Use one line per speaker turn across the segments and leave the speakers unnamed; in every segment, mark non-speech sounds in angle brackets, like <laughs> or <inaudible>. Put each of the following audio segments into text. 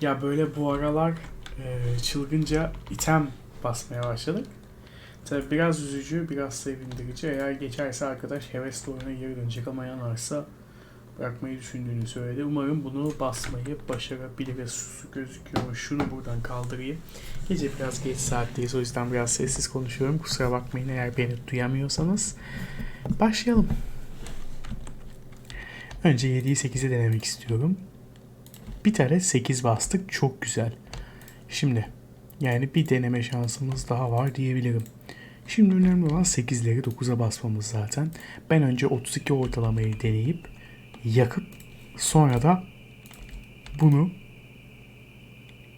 Ya böyle bu aralar e, çılgınca item basmaya başladık. Tabi biraz üzücü, biraz sevindirici. Eğer geçerse arkadaş hevesli oyuna geri dönecek ama yanarsa bırakmayı düşündüğünü söyledi. Umarım bunu basmayı başarabiliriz. Gözüküyor. Şunu buradan kaldırayım. Gece biraz geç saatteyiz. O yüzden biraz sessiz konuşuyorum. Kusura bakmayın eğer beni duyamıyorsanız. Başlayalım. Önce 7'yi 8'e denemek istiyorum. Bir tane 8 bastık. Çok güzel. Şimdi yani bir deneme şansımız daha var diyebilirim. Şimdi önemli olan 8'leri 9'a basmamız zaten. Ben önce 32 ortalamayı deneyip yakıp sonra da bunu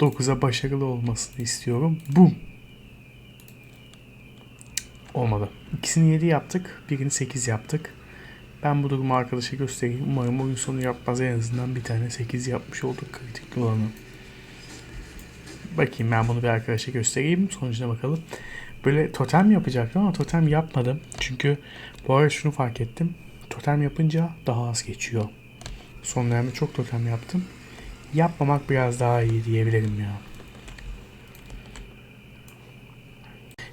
9'a başarılı olmasını istiyorum. Bum. Olmadı. İkisini 7 yaptık. Birini 8 yaptık. Ben bu durumu arkadaşa göstereyim. Umarım oyun sonu yapmaz. En azından bir tane 8 yapmış olduk kritik olanı. Bakayım ben bunu bir arkadaşa göstereyim. Sonucuna bakalım. Böyle totem yapacaktım ama totem yapmadım. Çünkü bu arada şunu fark ettim. Totem yapınca daha az geçiyor. Son dönemde çok totem yaptım. Yapmamak biraz daha iyi diyebilirim ya.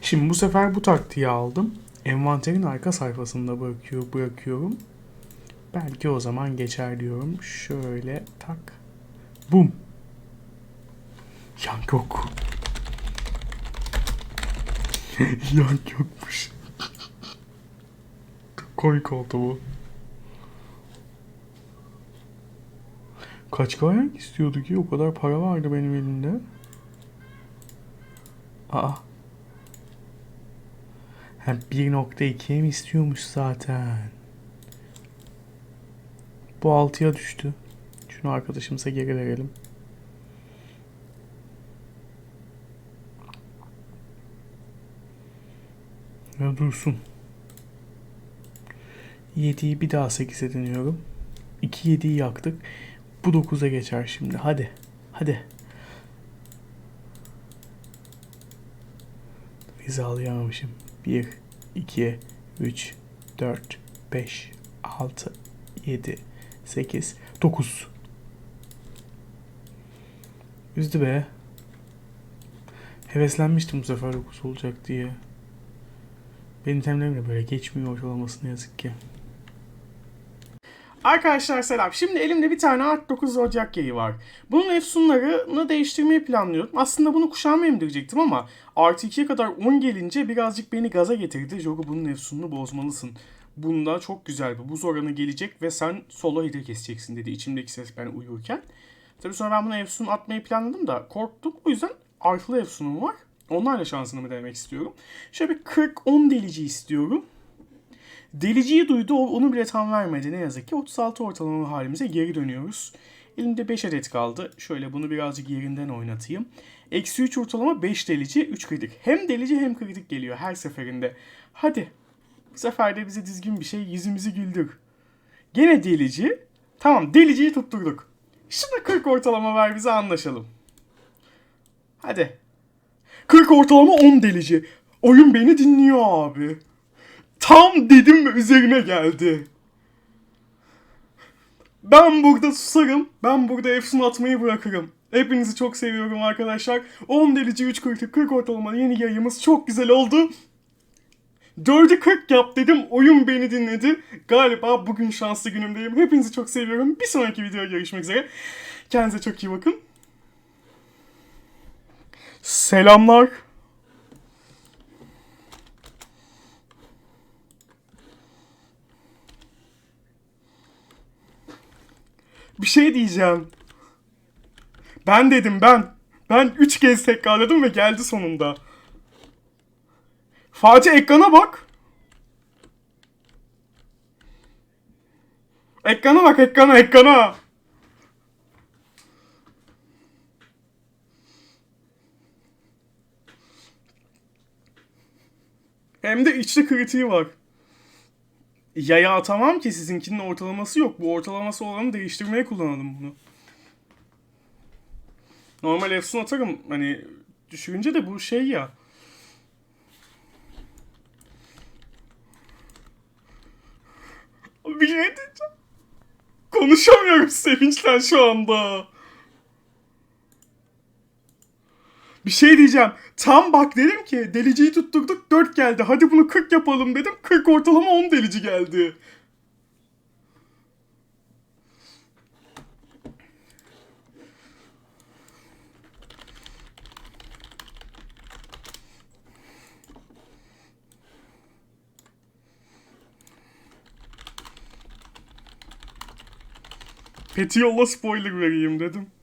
Şimdi bu sefer bu taktiği aldım. Envanterin arka sayfasında bırakıyor, bırakıyorum. Belki o zaman geçer diyorum. Şöyle tak. Bum. Yank yok. <laughs> Yank yokmuş. Komik oldu. Kaç kayak istiyordu ki? O kadar para vardı benim elimde. Aa. Hem 1.2'ye mi istiyormuş zaten? Bu 6'ya düştü. Şunu arkadaşımıza geri verelim. Ya dursun. 7'yi bir daha 8'e deniyorum. 2 7'yi yaktık. Bu 9'a geçer şimdi. Hadi. Hadi. Hizalayamamışım. 1, 2, 3, 4, 5, 6, 7, 8, 9. Üzdü be. Heveslenmiştim bu sefer 9 olacak diye. Benim temlerim böyle geçmiyor ortalaması ne yazık ki. Arkadaşlar selam. Şimdi elimde bir tane Art 9 Ocak yayı var. Bunun efsunlarını değiştirmeyi planlıyorum. Aslında bunu kuşağıma indirecektim ama artı 2'ye kadar 10 gelince birazcık beni gaza getirdi. Jogo bunun efsununu bozmalısın. Bunda çok güzel bir buz oranı gelecek ve sen solo hidre keseceksin dedi içimdeki ses ben uyurken. Tabii sonra ben buna efsun atmayı planladım da korktum. O yüzden artılı efsunum var. Onlarla şansını denemek istiyorum. Şöyle bir 40-10 delici istiyorum. Deliciyi duydu onu bile tam vermedi ne yazık ki. 36 ortalama halimize geri dönüyoruz. Elimde 5 adet kaldı. Şöyle bunu birazcık yerinden oynatayım. Eksi 3 ortalama 5 delici 3 kritik. Hem delici hem kritik geliyor her seferinde. Hadi. Bu sefer de bize düzgün bir şey yüzümüzü güldür. Gene delici. Tamam deliciyi tutturduk. Şimdi 40 ortalama ver bize anlaşalım. Hadi. 40 ortalama 10 delici. Oyun beni dinliyor abi. Tam dedim ve üzerine geldi. Ben burada susarım. Ben burada efsun atmayı bırakırım. Hepinizi çok seviyorum arkadaşlar. 10 delici 3 40 40 ortalama yeni yayımız çok güzel oldu. 4'ü 40 yap dedim. Oyun beni dinledi. Galiba bugün şanslı günümdeyim. Hepinizi çok seviyorum. Bir sonraki videoya görüşmek üzere. Kendinize çok iyi bakın. Selamlar. Bir şey diyeceğim. Ben dedim ben. Ben 3 kez tekrarladım ve geldi sonunda. Fatih ekrana bak. Ekrana bak ekrana ekrana. Hem de içli kritiği var. Yaya atamam ki sizinkinin ortalaması yok. Bu ortalaması olanı değiştirmeye kullanalım bunu. Normal Efsun atarım. Hani düşürünce de bu şey ya. Bir şey diyeceğim. Konuşamıyorum sevinçten şu anda. Bir şey diyeceğim. Tam bak dedim ki deliciyi tutturduk 4 geldi. Hadi bunu 40 yapalım dedim. 40 ortalama 10 delici geldi. Peti yolla spoiler vereyim dedim.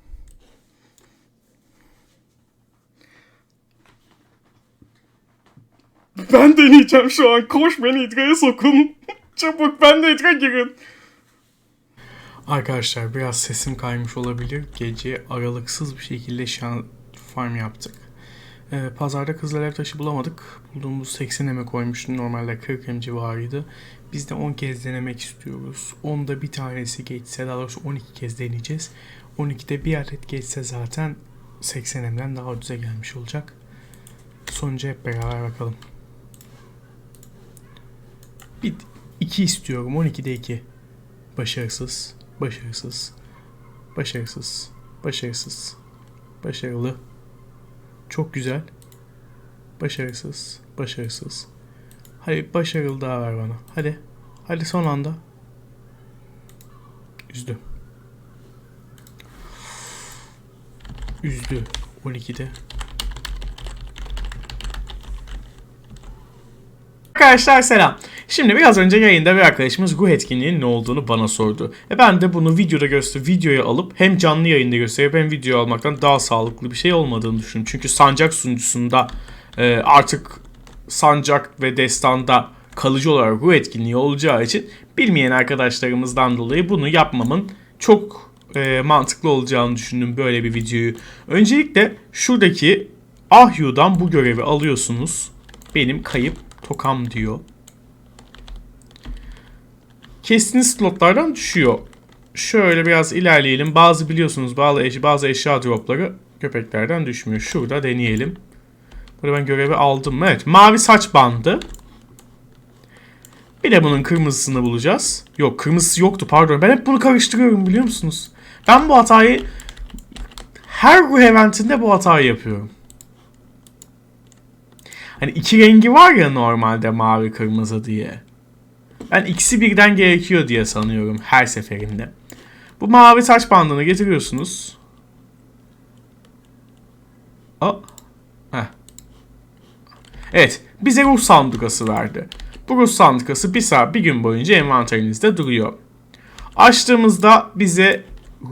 Ben deneyeceğim şu an. Koş beni idraya sokun. <laughs> Çabuk ben de idra girin. Arkadaşlar biraz sesim kaymış olabilir. Gece aralıksız bir şekilde şan farm yaptık. Ee, pazarda kızıl ev taşı bulamadık. Bulduğumuz 80 eme koymuştum. Normalde 40 em civarıydı. Biz de 10 kez denemek istiyoruz. 10'da bir tanesi geçse daha doğrusu 12 kez deneyeceğiz. 12'de bir adet geçse zaten 80 emden daha ucuza gelmiş olacak. Sonucu hep beraber bakalım. Bir 2 istiyorum. 12'de 2. Başarısız. Başarısız. Başarısız. Başarısız. Başarılı. Çok güzel. Başarısız. Başarısız. Hadi başarılı daha ver bana. Hadi. Hadi son anda. Üzdü. Üzdü. 12'de. Arkadaşlar selam. Şimdi biraz önce yayında bir arkadaşımız ruh etkinliğinin ne olduğunu bana sordu. E ben de bunu videoda göster videoya alıp hem canlı yayında gösterip hem video almaktan daha sağlıklı bir şey olmadığını düşünüyorum. Çünkü sancak sunucusunda e, artık sancak ve destanda kalıcı olarak ruh etkinliği olacağı için bilmeyen arkadaşlarımızdan dolayı bunu yapmamın çok e, mantıklı olacağını düşündüm böyle bir videoyu. Öncelikle şuradaki Ahyu'dan bu görevi alıyorsunuz. Benim kayıp tokam diyor. Kestiğiniz slotlardan düşüyor. Şöyle biraz ilerleyelim. Bazı biliyorsunuz bazı, eş, bazı eşya dropları köpeklerden düşmüyor. Şurada deneyelim. Burada ben görevi aldım? Evet. Mavi saç bandı. Bir de bunun kırmızısını bulacağız. Yok kırmızısı yoktu pardon. Ben hep bunu karıştırıyorum biliyor musunuz? Ben bu hatayı her eventinde bu hatayı yapıyorum. Hani iki rengi var ya normalde mavi kırmızı diye. Ben ikisi birden gerekiyor diye sanıyorum her seferinde. Bu mavi saç bandını getiriyorsunuz. Heh. Evet. Bize ruh sandukası verdi. Bu ruh sandukası bir saat bir gün boyunca envanterinizde duruyor. Açtığımızda bize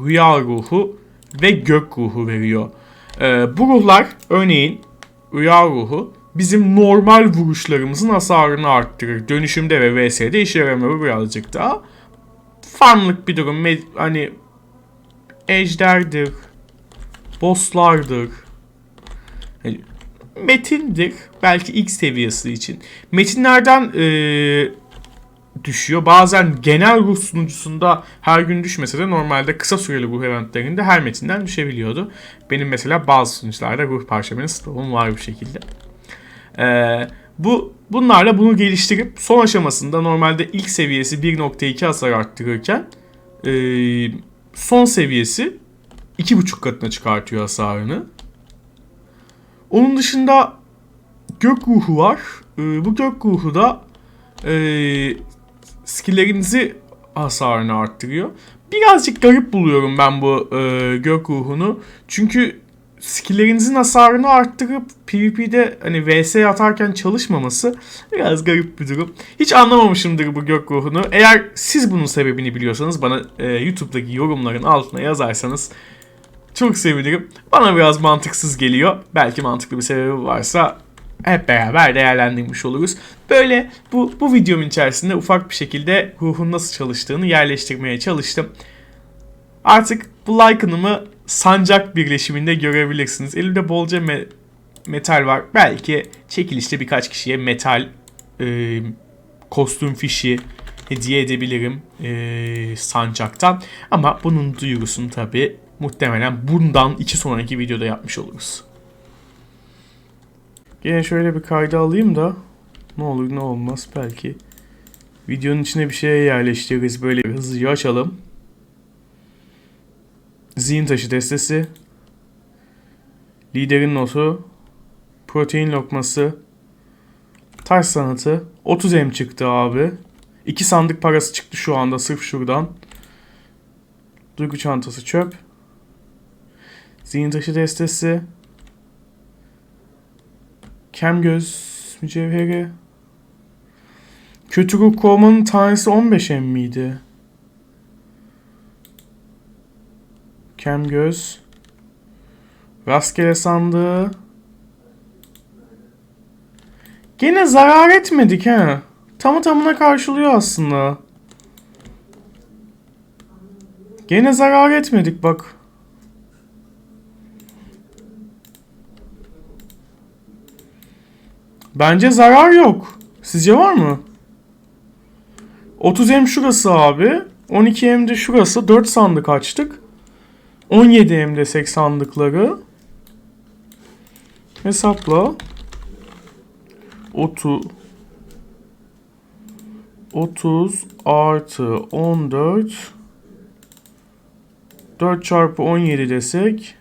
rüya ruhu ve gök ruhu veriyor. Ee, bu ruhlar örneğin rüya ruhu bizim normal vuruşlarımızın hasarını arttırır. Dönüşümde ve VS'de işe yaramıyor birazcık daha. Farmlık bir durum. Hani ejderdir, bosslardır, hani metindir. Belki ilk seviyesi için. Metinlerden ee, düşüyor. Bazen genel ruh sunucusunda her gün düşmese de normalde kısa süreli ruh eventlerinde her metinden düşebiliyordu. Benim mesela bazı sunucularda ruh parşömeni stoğum var bu şekilde. Ee, bu bunlarla bunu geliştirip son aşamasında normalde ilk seviyesi 1.2 hasar arttırırken e, son seviyesi 2.5 katına çıkartıyor hasarını. Onun dışında gök ruhu var. Ee, bu gök ruhu da e, skilllerinizi hasarını arttırıyor. Birazcık garip buluyorum ben bu e, gök ruhunu. Çünkü skillerinizin hasarını arttırıp PvP'de hani VS atarken çalışmaması biraz garip bir durum. Hiç anlamamışımdır bu gök ruhunu. Eğer siz bunun sebebini biliyorsanız bana e, YouTube'daki yorumların altına yazarsanız çok sevinirim. Bana biraz mantıksız geliyor. Belki mantıklı bir sebebi varsa hep beraber değerlendirmiş oluruz. Böyle bu, bu videomun içerisinde ufak bir şekilde ruhun nasıl çalıştığını yerleştirmeye çalıştım. Artık bu like'ınımı sancak birleşiminde görebilirsiniz. Elimde bolca me- metal var. Belki çekilişte birkaç kişiye metal e, kostüm fişi hediye edebilirim e, sancaktan. Ama bunun duyurusunu tabi muhtemelen bundan iki sonraki videoda yapmış oluruz. Yine şöyle bir kayda alayım da ne olur ne olmaz belki videonun içine bir şey yerleştiririz. Böyle hızlıca açalım. Zihin taşı destesi. Liderin notu. Protein lokması. Taş sanatı. 30 M çıktı abi. 2 sandık parası çıktı şu anda sırf şuradan. Duygu çantası çöp. Zihin taşı destesi. Kem göz mücevheri. Kötü ruh kovmanın tanesi 15 M miydi? Kem göz. Rastgele sandığı. Gene zarar etmedik ha. Tamı tamına karşılıyor aslında. Gene zarar etmedik bak. Bence zarar yok. Sizce var mı? 30M şurası abi. 12M de şurası. 4 sandık açtık. 17M desek sandıkları. Hesapla. 30 30 artı 14 4 çarpı 17 desek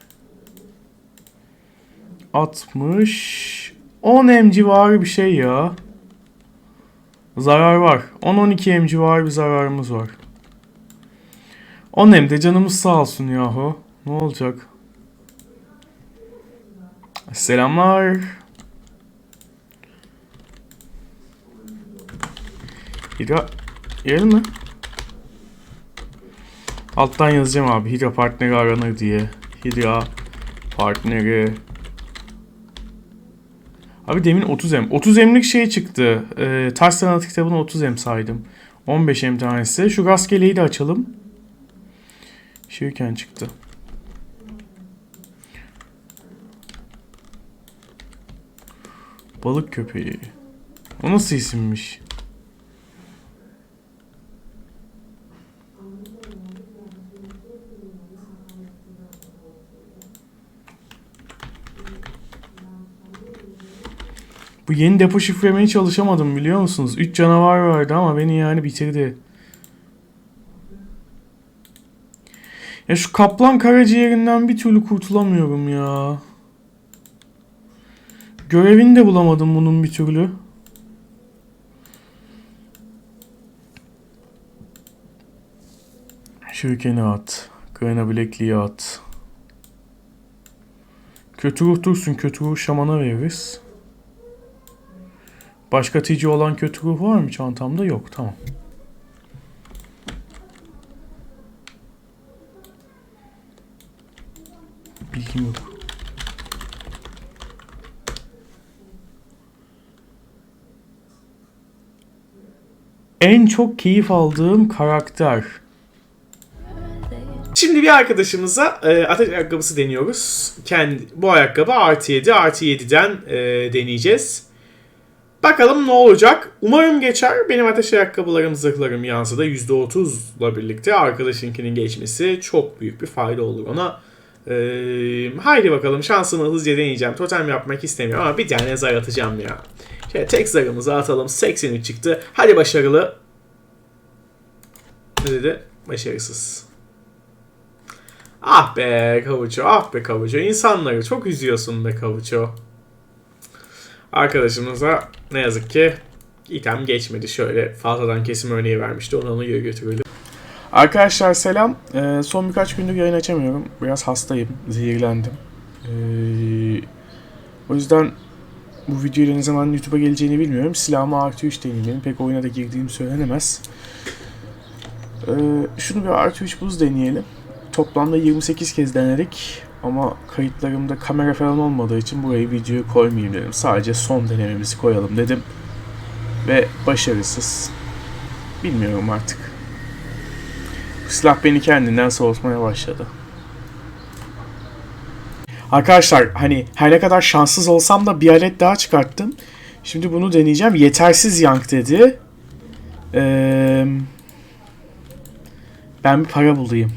60 10 M civarı bir şey ya. Zarar var. 10-12 M civarı bir zararımız var. 10 M de canımız sağ olsun yahu. Ne olacak? Selamlar. Hidra yiyelim mi? Alttan yazacağım abi. Hidra partneri aranır diye. Hidra partneri. Abi demin 30M. 30M'lik şey çıktı. Ee, Taş Sanatı kitabını 30M saydım. 15M tanesi. Şu rastgeleyi de açalım. Şirken çıktı. Balık köpeği. O nasıl isimmiş? Bu yeni depo şifremeye çalışamadım biliyor musunuz? 3 canavar vardı ama beni yani bitirdi. Ya şu kaplan karaciğerinden bir türlü kurtulamıyorum ya. Görevini de bulamadım bunun bir türlü. Şirkeni at. Grena bilekliği at. Kötü ruh dursun. Kötü ruh şamana veririz. Başka tici olan kötü ruh var mı çantamda? Yok. Tamam. Bilgim yok. En çok keyif aldığım karakter. Şimdi bir arkadaşımıza e, ateş ayakkabısı deniyoruz. Kendi, bu ayakkabı artı 7, artı 7'den e, deneyeceğiz. Bakalım ne olacak. Umarım geçer. Benim ateş ayakkabılarım, zırhlarım yansa da %30'la birlikte arkadaşınkinin geçmesi çok büyük bir fayda olur ona. Ee, haydi bakalım şansımı hızlıca deneyeceğim. Totem yapmak istemiyorum ama bir tane zar atacağım ya. Şöyle tek zarımızı atalım. 83 çıktı. Hadi başarılı. Ne dedi? Başarısız. Ah be kavuço, ah be kavuço. İnsanları çok üzüyorsun be kavuço. Arkadaşımıza ne yazık ki item geçmedi. Şöyle fazladan kesim örneği vermişti. Onu ona göre götürelim. Arkadaşlar selam. Ee, son birkaç gündür yayın açamıyorum. Biraz hastayım. Zehirlendim. Ee, o yüzden bu videoyla ne zaman YouTube'a geleceğini bilmiyorum. Silahımı artı 3 deneyeyim. Pek oyuna da girdiğim söylenemez. Ee, şunu bir artı 3 buz deneyelim. Toplamda 28 kez denedik. Ama kayıtlarımda kamera falan olmadığı için burayı videoya koymayayım dedim. Sadece son denememizi koyalım dedim. Ve başarısız. Bilmiyorum artık. Silah beni kendinden soğutmaya başladı. Arkadaşlar hani her ne kadar şanssız olsam da bir alet daha çıkarttım. Şimdi bunu deneyeceğim. Yetersiz yank dedi. Ee, ben bir para bulayım.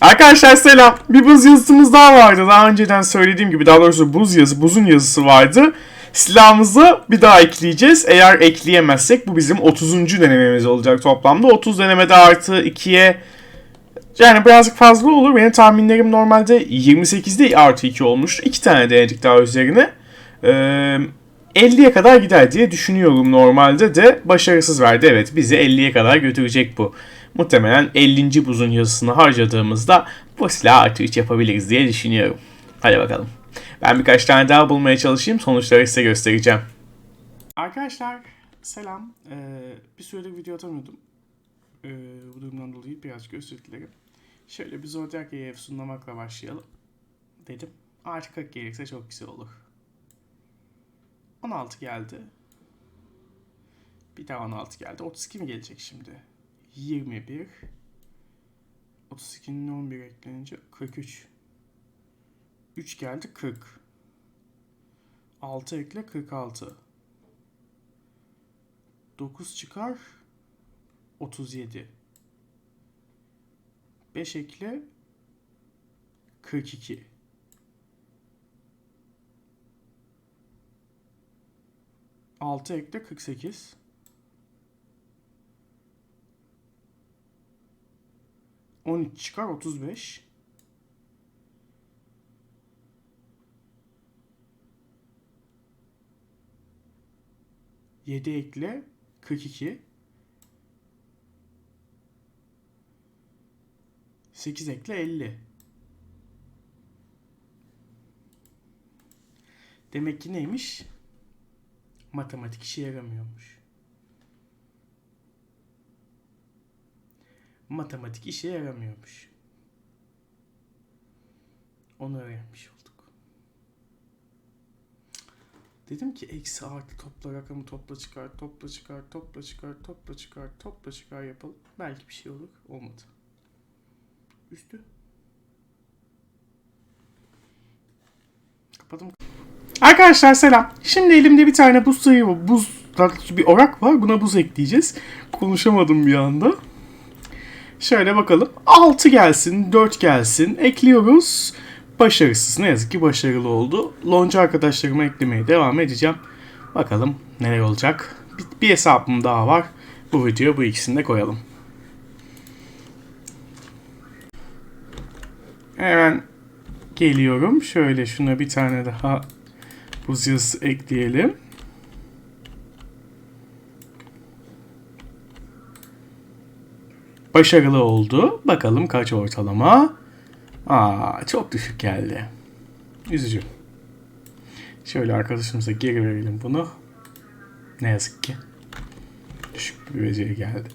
Arkadaşlar selam. Bir buz yazısımız daha vardı. Daha önceden söylediğim gibi daha doğrusu buz yazı, buzun yazısı vardı. Silahımızı bir daha ekleyeceğiz. Eğer ekleyemezsek bu bizim 30. denememiz olacak toplamda. 30 denemede artı 2'ye Yani birazcık fazla olur. Benim tahminlerim normalde 28'de artı 2 olmuştu. 2 tane denedik daha üzerine. Ee, 50'ye kadar gider diye düşünüyorum normalde de. Başarısız verdi. Evet bizi 50'ye kadar götürecek bu. Muhtemelen 50. buzun yazısını harcadığımızda bu silahı artı 3 yapabiliriz diye düşünüyorum. Hadi bakalım. Ben birkaç tane daha bulmaya çalışayım. Sonuçları size göstereceğim. Arkadaşlar selam. Ee, bir süredir video atamıyordum. Ee, bu durumdan dolayı birazcık özür dilerim. Şöyle bir Zodiac EF sunlamakla başlayalım dedim. Artı 40 gelirse çok güzel olur. 16 geldi. Bir daha 16 geldi. 32 mi gelecek şimdi? 21. 32'nin 11 eklenince 43. 3 geldi 40. 6 ekle 46. 9 çıkar 37. 5 ekle 42. Altı ekle 48. On üç çıkar 35. Yedi ekle 42. 8 ekle 50. Demek ki neymiş? Matematik işe yaramıyormuş. Matematik işe yaramıyormuş. Onu öğrenmiş olduk. Dedim ki eksi artı topla rakamı topla çıkar, topla çıkar, topla çıkar, topla çıkar, topla çıkar yapalım. Belki bir şey olur. Olmadı. Üstü. Kapadım. Arkadaşlar selam. Şimdi elimde bir tane buz sayı var. Buz bir orak var. Buna buz ekleyeceğiz. Konuşamadım bir anda. Şöyle bakalım. 6 gelsin, 4 gelsin. Ekliyoruz. Başarısız. Ne yazık ki başarılı oldu. Lonca arkadaşlarıma eklemeye devam edeceğim. Bakalım neler olacak. Bir, bir hesabım daha var. Bu videoya bu ikisini de koyalım. Hemen geliyorum. Şöyle şuna bir tane daha buz yazısı ekleyelim. Başarılı oldu. Bakalım kaç ortalama. Aa, çok düşük geldi. Üzücü. Şöyle arkadaşımıza geri verelim bunu. Ne yazık ki. Düşük bir beceri geldi.